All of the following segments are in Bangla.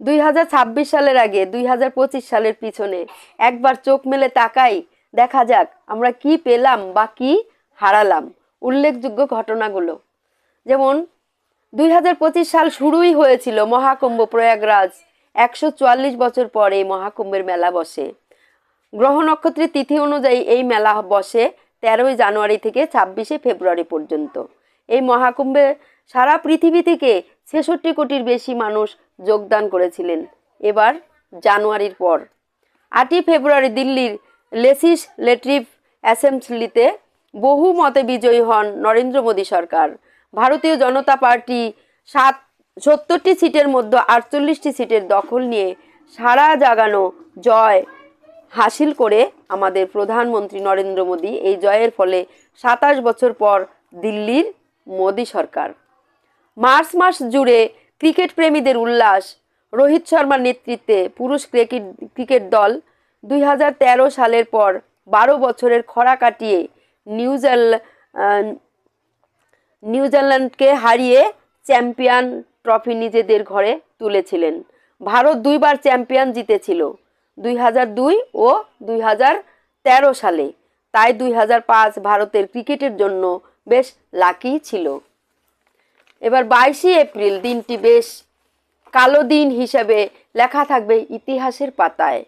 দুই হাজার ছাব্বিশ সালের আগে, দুই হাজার পঁচিশ সালের পিছনে। একবার চোখ মেলে তাকাই, দেখা যাক আমরা কি পেলাম বা কি হারালাম। উল্লেখযোগ্য ঘটনাগুলো। যেমন, দুই হাজার পঁচিশ সাল শুরুই হয়েছিল মহাকুম্ভ প্রয়াগরাজ। একশো চুয়াল্লিশ বছর পরে এই মহাকুম্ভের মেলা বসে। গ্রহ নক্ষত্রের তিথি অনুযায়ী এই মেলা বসে তেরোই জানুয়ারি থেকে ছাব্বিশে ফেব্রুয়ারি পর্যন্ত। এই মহাকুম্ভে সারা পৃথিবী থেকে ছেষট্টি কোটির বেশি মানুষ যোগদান করেছিলেন। এবার জানুয়ারির পর। আটই ফেব্রুয়ারি দিল্লির লেজিসলেটিভ অ্যাসেম্বলিতে বহু মতে বিজয়ী হন নরেন্দ্র মোদী সরকার। ভারতীয় জনতা পার্টি সাত, সত্তরটি সিটের মধ্যে আটচল্লিশটি সিটের দখল নিয়ে সারা জাগানো জয় হাসিল করে আমাদের প্রধানমন্ত্রী নরেন্দ্র মোদী। এই জয়ের ফলে সাতাশ বছর পর দিল্লির মোদী সরকার। মার্চ মাস জুড়ে ক্রিকেট প্রেমীদের উল্লাস। রোহিত শর্মার নেতৃত্বে পুরুষ ক্রিকেট ক্রিকেট দল দুই হাজার তেরো সালের পর বারো বছরের খরা কাটিয়ে নিউজিল্যান্ড নিউজিল্যান্ডকে হারিয়ে চ্যাম্পিয়ন ট্রফি নিজেদের ঘরে তুলেছিলেন। ভারত দুইবার চ্যাম্পিয়ন জিতেছিল, দুই হাজার দুই ও দুই হাজার তেরো সালে। তাই দুই হাজার পাঁচ ভারতের ক্রিকেটের জন্য বেশ লাকি ছিল। এবার বাইশে এপ্রিল দিনটি বেশ কালো দিন হিসেবে লেখা থাকবে ইতিহাসের পাতায়।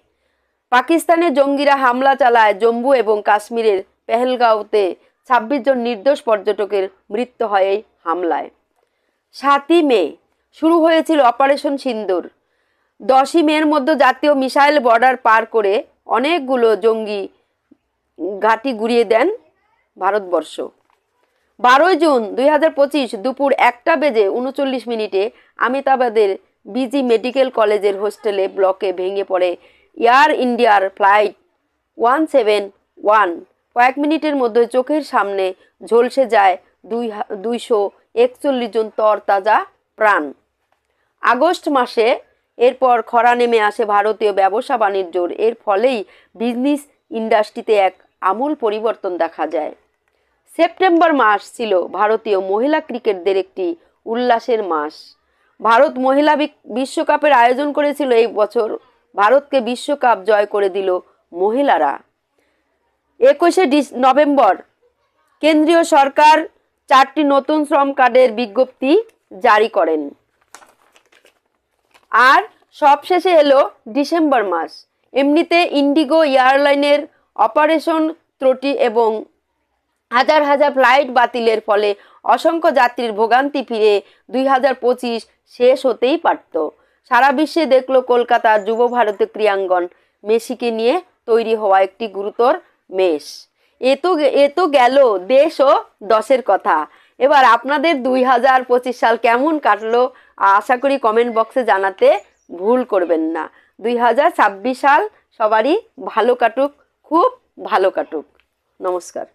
পাকিস্তানের জঙ্গিরা হামলা চালায় জম্মু এবং কাশ্মীরের পেহেলগাঁওতে ছাব্বিশ জন নির্দোষ পর্যটকের মৃত্যু হয় এই হামলায়। সাতই মে, শুরু হয়েছিল অপারেশন সিন্দুর। দশই মের মধ্যে জাতীয় মিসাইল বর্ডার পার করে অনেকগুলো জঙ্গি ঘাঁটি গুড়িয়ে দেন ভারতবর্ষ। বারোই জুন দুই হাজার পঁচিশ দুপুর একটা বেজে উনচল্লিশ মিনিটে আমিতাবাদের বিজি মেডিকেল কলেজের হোস্টেলে ব্লকে ভেঙে পড়ে এয়ার ইন্ডিয়ার ফ্লাইট ওয়ান সেভেন ওয়ান। কয়েক মিনিটের মধ্যে চোখের সামনে ঝলসে যায় দুই দুইশো একচল্লিশ জন তরতাজা প্রাণ। আগস্ট মাসে এরপর খরা নেমে আসে ভারতীয় ব্যবসা বাণিজ্যর। এর ফলেই বিজনেস ইন্ডাস্ট্রিতে এক আমূল পরিবর্তন দেখা যায়। সেপ্টেম্বর মাস ছিল ভারতীয় মহিলা ক্রিকেটদের একটি উল্লাসের মাস। ভারত মহিলা বিশ্বকাপের আয়োজন করেছিল এই বছর। ভারতকে বিশ্বকাপ জয় করে দিল মহিলারা। একুশে ডিস নভেম্বর, কেন্দ্রীয় সরকার চারটি নতুন শ্রম কার্ডের বিজ্ঞপ্তি জারি করেন। আর সবশেষে এলো ডিসেম্বর মাস। এমনিতে ইন্ডিগো এয়ারলাইনের অপারেশন ত্রুটি এবং হাজার হাজার ফ্লাইট বাতিলের ফলে অসংখ্য যাত্রীর ভোগান্তি ফিরে দুই হাজার পঁচিশ শেষ হতেই পারত। সারা বিশ্বে দেখল কলকাতার যুব ভারতীয় ক্রিয়াঙ্গন মেসিকে নিয়ে তৈরি হওয়া একটি গুরুতর মেষ এ তো এ তো গেল দেশ ও দশের কথা। এবার আপনাদের দুই হাজার পঁচিশ সাল কেমন কাটলো আশা করি কমেন্ট বক্সে জানাতে ভুল করবেন না। দুই হাজার ছাব্বিশ সাল সবারই ভালো কাটুক, খুব ভালো কাটুক। নমস্কার।